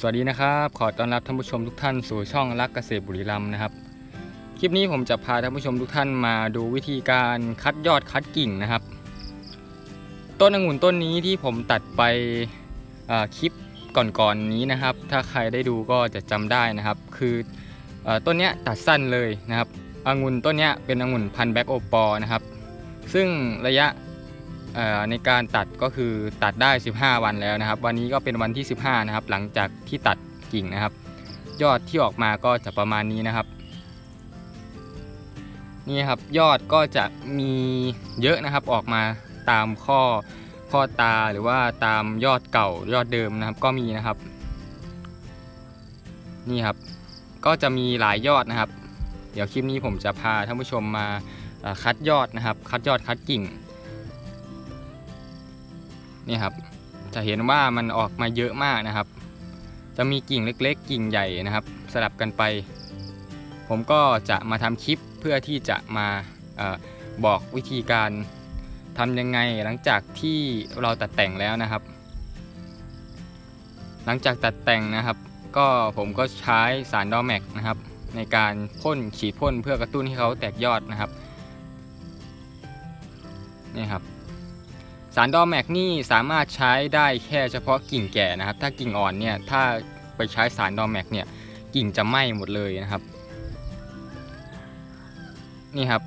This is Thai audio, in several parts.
สวัสดีนะครับ ขอต้อนรับท่านผู้ชมทุกท่านสู่ช่องรักเกษตรบุรีรัมย์นะครับ คลิปนี้ผมจะพาท่านผู้ชมทุกท่านมาดูวิธีการคัดยอดคัดกิ่งนะครับ ต้นองุ่นต้นนี้ที่ผมตัดไปอ่าคลิปก่อนๆนนี้นะครับ ถ้าใครได้ดูก็จะจำได้นะครับ คืออต้นเนี้ยตัดสั้นเลยนะครับองุ่นต้นเนี้ยเป็นองุ่นพันแบ็กโอปอนะครับ ซึ่งระยะ ในการตัดก็คือตัดได้ 15 วันแล้วนะครับ วันนี้ก็เป็นวันที่ 15 นะครับ หลังจากที่ตัดกิ่งนะครับ ยอดที่ออกมาก็จะประมาณนี้นะครับ นี่ครับยอดก็จะมีเยอะนะครับออกมาตามข้อข้อตาหรือว่าตามยอดเก่ายอดเดิมนะครับก็มีนะครับ นี่ครับก็จะมีหลายยอดนะครับ เดี๋ยวคลิปนี้ผมจะพาท่านผู้ชมมาคัดยอดนะครับ คัดยอดคัดกิ่ง นี่ครับ จะเห็นว่ามันออกมาเยอะมากนะครับ จะมีกิ่งเล็ก ๆ กิ่งใหญ่นะครับ สลับกันไป ผมก็จะมาทำคลิปเพื่อที่จะมาอบอกวิธีการทำยังไงหลังจากที่เราตัดแต่งแล้วนะครับ หลังจากตัดแต่งนะครับ ก็ผมก็ใช้สารดอแม็กนะครับ ในการพ่นฉีดพ่นเพื่อกระตุ้นให้เขาแตกยอดนะครับนี่ครับารดอแมกนี่สามารถใช้ได้แค่เฉพาะกิ่งแก่นะครับ ถ้ากิ่งอ่อนเนี่ยถ้าไปใช้สารดอแมกเนี่ยกิ่งจะไหม้หมดเลยนะครับ นี่ครับ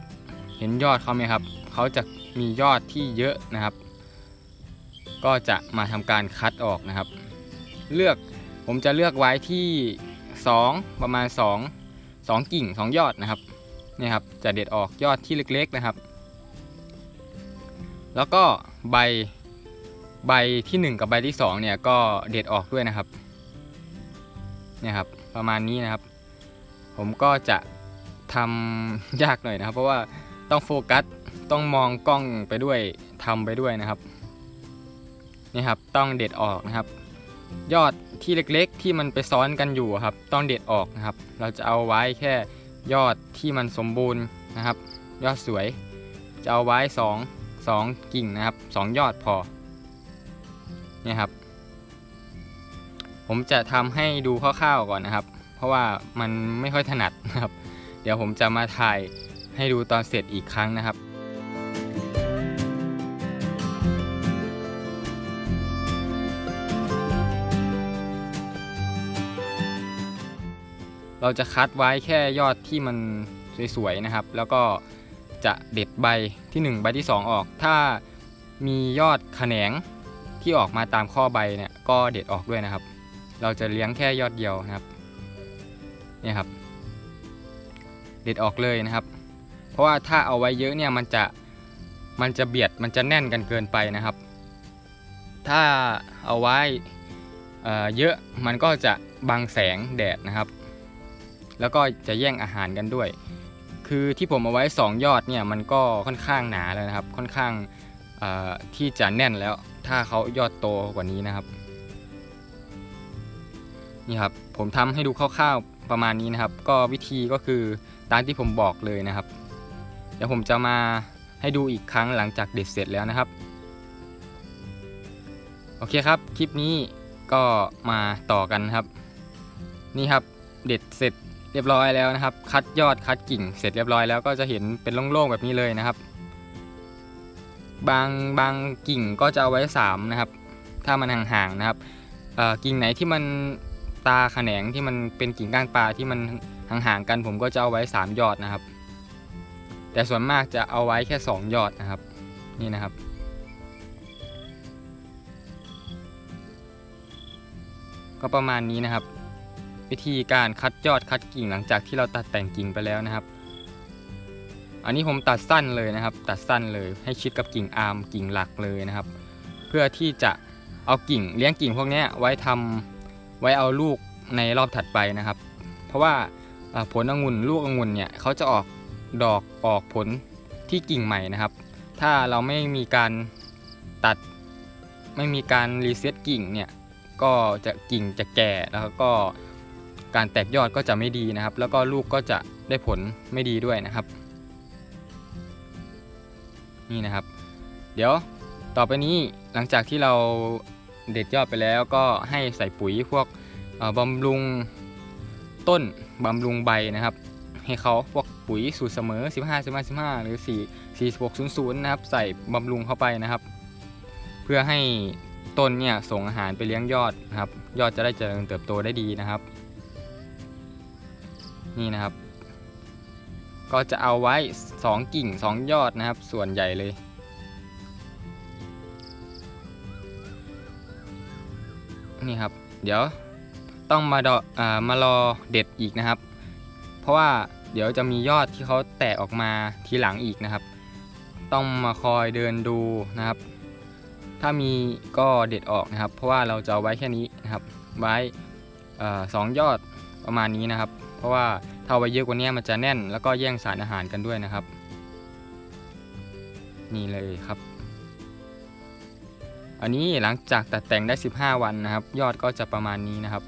เห็นยอดเขาไหมครับเขาจะมียอดที่เยอะนะครับ ก็จะมาทำการคัดออกนะครับ เลือกผมจะเลือกไว้ที่ 2 ประมาณ 2 2 กิ่ง 2 ยอดนะครับนี่ครับจะเด็ดออกยอดที่เล็กๆนะครับ แล้วก็ ใบใบที่ 1 กับใบที่2เนี่ยก็เด็ดออกด้วยนะครับเนี่ยครับประมาณนี้นะครับ ผมก็จะทำยากหน่อยนะครับ เพราะว่าต้องโฟกัสต้องมองกล้องไปด้วยทำไปด้วยนะครับนี่ครับต้องเด็ดออกนะครับ ยอดที่เล็กๆ ที่มันไปซ้อนกันอยู่ครับ ต้องเด็ดออกนะครับ เราจะเอาไว้แค่ยอดที่มันสมบูรณ์นะครับ ยอดสวยจะเอาไว้ 2 2 กิ่งนะครับ 2 ยอดพอเนี่ยครับ ผมจะทำให้ดูคร่าวๆก่อนนะครับ เพราะว่ามันไม่ค่อยถนัดนะครับ เดี๋ยวผมจะมาถ่ายให้ดูตอนเสร็จอีกครั้งนะครับเราจะคัดไว้แค่ยอดที่มันสวยๆนะครับ แล้วก็ จะเด็ดใบที่ 1 ใบที่ 2 ออก ถ้ามียอดแขนงที่ออกมาตามข้อใบเนี่ยก็เด็ดออกด้วยนะครับ เราจะเลี้ยงแค่ยอดเดียวนะครับเนี่ยครับ เด็ดออกเลยนะครับ เพราะว่าถ้าเอาไว้เยอะเนี่ยมันจะมันจะเบียดมันจะแน่นกันเกินไปนะครับ ถ้าเอาไว้เเยอะมันก็จะบังแสงแดดนะครับ แล้วก็จะแย่งอาหารกันด้วย คือที่ผมเอาไว้ 2 ยอดเนี่ยมันก็ค่อนข้างหนาแล้วนะครับ ค่อนข้างที่จะแน่นแล้วถ้าเขายอดโตกว่านี้นะครับนี่ครับผมทำให้ดูคร่าวๆประมาณนี้นะครับ ก็วิธีก็คือตามที่ผมบอกเลยนะครับ เดี๋ยวผมจะมาให้ดูอีกครั้งหลังจากเด็ดเสร็จแล้วนะครับ โอเคครับ คลิปนี้ก็มาต่อกันครับ นี่ครับเด็ดเสร็จ เรียบร้อยแล้วนะครับ คัดยอดคัดกิ่ง เสร็จเรียบร้อยแล้วก็จะเห็นเป็นโล่งๆแบบนี้เลยนะครับ บางบางกิ่งก็จะเอาไว้3นะครับ ถ้ามันห่างๆนะครับกิ่งไหนที่มันตาแขนงที่มันเป็นกิ่งก้างปลาที่มันห่างๆกัน ผมก็จะเอาไว้ 3 ยอดนะครับ แต่ส่วนมากจะเอาไว้แค่ 2 ยอดนะครับ นี่นะครับก็ประมาณนี้นะครับ วิธีการคัดยอดคัดกิ่งหลังจากที่เราตัดแต่งกิ่งไปแล้วนะครับ อันนี้ผมตัดสั้นเลยนะครับ ตัดสั้นเลยให้ชิดกับกิ่งอาร์มกิ่งหลักเลยนะครับ เพื่อที่จะเอากิ่งเลี้ยงกิ่งพวกนี้ไว้ทำไว้เอาลูกในรอบถัดไปนะครับ เพราะว่าเอ่อผลองุ่นลูกองุ่นเนี่ยเขาจะออกดอกออกผลที่กิ่งใหม่นะครับ ถ้าเราไม่มีการตัดไม่มีการรีเซ็ตกิ่งเนี่ยก็จะกิ่งจะแก่แล้วก็ การแตกยอดก็จะไม่ดีนะครับ แล้วก็ลูกก็จะได้ผลไม่ดีด้วยนะครับ นี่นะครับ เดี๋ยวต่อไปนี้หลังจากที่เราเด็ดยอดไปแล้วก็ให้ใส่ปุ๋ยพวกบำรุงต้นบำรุงใบนะครับ ให้เขาพวกปุ๋ยสูตรเสมอ 15 15 15 หรือ 4 46 00 นะครับ ใส่บำรุงเข้าไปนะครับ เพื่อให้ต้นเนี่ยส่งอาหารไปเลี้ยงยอดนะครับ ยอดจะได้เจริญเติบโตได้ดีนะครับ นี่นะครับ ก็จะเอาไว้ 2 กิ่ง 2 ยอดนะครับ ส่วนใหญ่เลย นี่ครับ เดี๋ยวต้องมาดออมารอเด็ดอีกนะครับ เพราะว่าเดี๋ยวจะมียอดที่เขาแตกออกมาทีหลังอีกนะครับ ต้องมาคอยเดินดูนะครับ ถ้ามีก็เด็ดออกนะครับ เพราะว่าเราจะเอาไว้แค่นี้นะครับ ไว้สองยอดประมาณนี้นะครับ เพราะว่าถ้าเอาไว้เยอะกว่านี้มันจะแน่น แล้วก็แย่งสารอาหารกันด้วยนะครับ นี่เลยครับ อันนี้หลังจากตัดแต่งได้ 15 วันนะครับ ยอดก็จะประมาณนี้นะครับ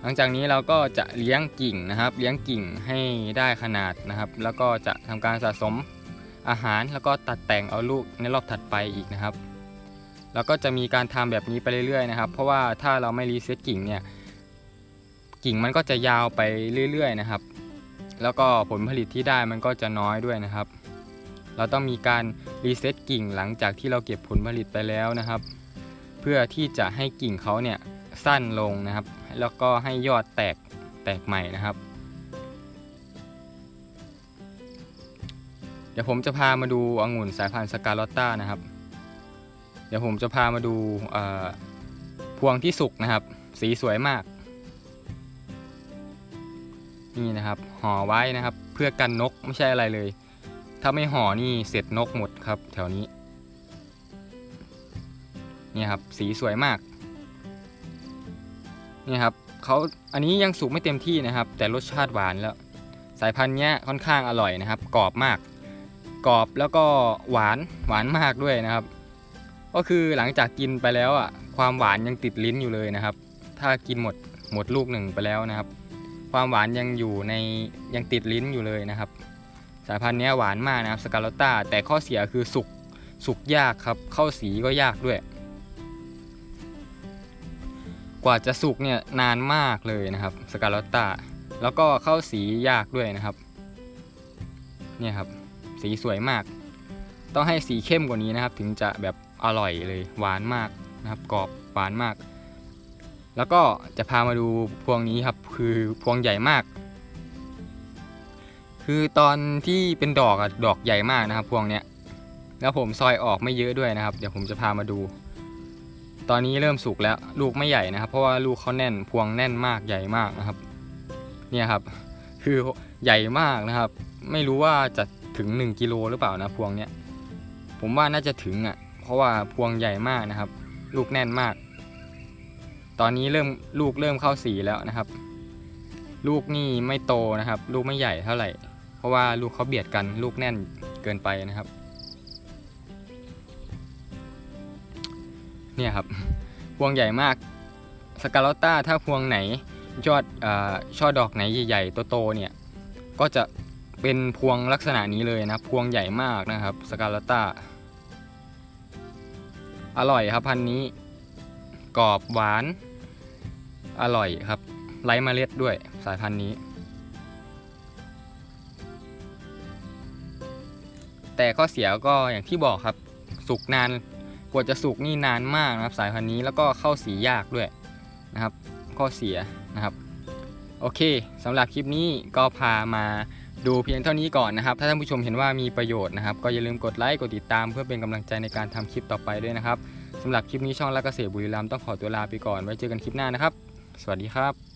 หลังจากนี้เราก็จะเลี้ยงกิ่งนะครับ เลี้ยงกิ่งให้ได้ขนาดนะครับ แล้วก็จะทำการสะสมอาหารแล้วก็ตัดแต่งเอาลูกในรอบถัดไปอีกนะครับ แล้วก็จะมีการทำแบบนี้ไปเรื่อยๆนะครับ เพราะว่าถ้าเราไม่รีเซ็ตกิ่งเนี่ยกิ่งมันก็จะยาวไปเรื่อยๆนะครับ แล้วก็ผลผลิตที่ได้มันก็จะน้อยด้วยนะครับ เราต้องมีการรีเซ็ตกิ่งหลังจากที่เราเก็บผลผลิตไปแล้วนะครับ เพื่อที่จะให้กิ่งเขาเนี่ยสั้นลงนะครับ แล้วก็ให้ยอดแตกแตกใหม่นะครับ เดี๋ยวผมจะพามาดูองุ่นสายพันธุ์สกาลอตตานะครับ ดี๋ยวผมจะพามาดูพวงที่สุกนะครับ สีสวยมาก นี่นะครับห่อไว้นะครับ เพื่อกันนกไม่ใช่อะไรเลย ถ้าไม่ห่อนี่เสร็จนกหมดครับ แถวนี้นี่ครับสีสวยมากนี่ครับเขาอันนี้ยังสุกไม่เต็มที่นะครับ แต่รสชาติหวานแล้ว สายพันธุ์เนี้ยค่อนข้างอร่อยนะครับ กรอบมาก กรอบแล้วก็หวานหวานมากด้วยนะครับ ก็คือหลังจากกินไปแล้วอะความหวานยังติดลิ้นอยู่เลยนะครับ ถ้ากินหมดหมดลูกหนึ่งไปแล้วนะครับ ความหวานยังอยู่ในยังติดลิ้นอยู่เลยนะครับ สายพันธุ์นี้หวานมากนะครับสกาลตตาแต่ข้อเสียคือสุกสุกยากครับ เข้าสีก็ยากด้วย กว่าจะสุกเนี่ยนานมากเลยนะครับสกาลตตาแล้วก็เข้าสียากด้วยนะครับเนี่ยครับสีสวยมาก ต้องให้สีเข้มกว่านี้นะครับ ถึงจะแบบ อร่อยเลยหวานมากนะครับกรอบหวานมาก แล้วก็จะพามาดูพวงนี้ครับคือพวงใหญ่มาก คือตอนที่เป็นดอกอะดอกใหญ่มากนะครับ พวงเนี้ยแล้วผมซอยออกไม่เยอะด้วยนะครับ เดี๋ยวผมจะพามาดู ตอนนี้เริ่มสุกแล้วลูกไม่ใหญ่นะครับ เพราะว่าลูกเขาแน่นพวงแน่นมากใหญ่มากนะครับ เนี่ยครับ คือใหญ่มากนะครับ ไม่รู้ว่าจะถึง 1กิโลหรือเปล่านะพวงเนี้ยผมว่าน่าจะถึงอะ เพราะว่าพวงใหญ่มากนะครับ ลูกแน่นมาก ตอนนี้เริ่มลูกเริ่มเข้าสีแล้วนะครับ ลูกนี่ไม่โตนะครับ ลูกไม่ใหญ่เท่าไหร่ เพราะว่าลูกเขาเบียดกันลูกแน่นเกินไปนะครับ เนี่ยครับ พวงใหญ่มากสกาลอตตาถ้าพวงไหนยอดอช่อดอกไหนใหญ่ๆโตๆเนี่ยก็จะเป็นพวงลักษณะนี้เลยนะพวงใหญ่มากนะครับสกาลอตตา อร่อยครับพันธุ์นี้กรอบหวาน อร่อยครับไร้เมล็ดด้วยสายพันธุ์นี้ แต่ข้อเสียก็อย่างที่บอกครับ สุกนานกว่าจะสุกนี่นานมากนะครับ สายพันธุ์นี้แล้วก็เข้าสียากด้วยนะครับ ข้อเสียนะครับ โอเคสำหรับคลิปนี้ก็พามา ดูเพียงเท่านี้ก่อนนะครับ ถ้าท่านผู้ชมเห็นว่ามีประโยชน์นะครับ ก็อย่าลืมกดไลค์ กดติดตาม เพื่อเป็นกำลังใจในการทำคลิปต่อไปด้วยนะครับสำหรับคลิปนี้ช่องรักเกษตรบุรีรัมย์ต้องขอตัวลาไปก่อน ไว้เจอกันคลิปหน้านะครับ สวัสดีครับ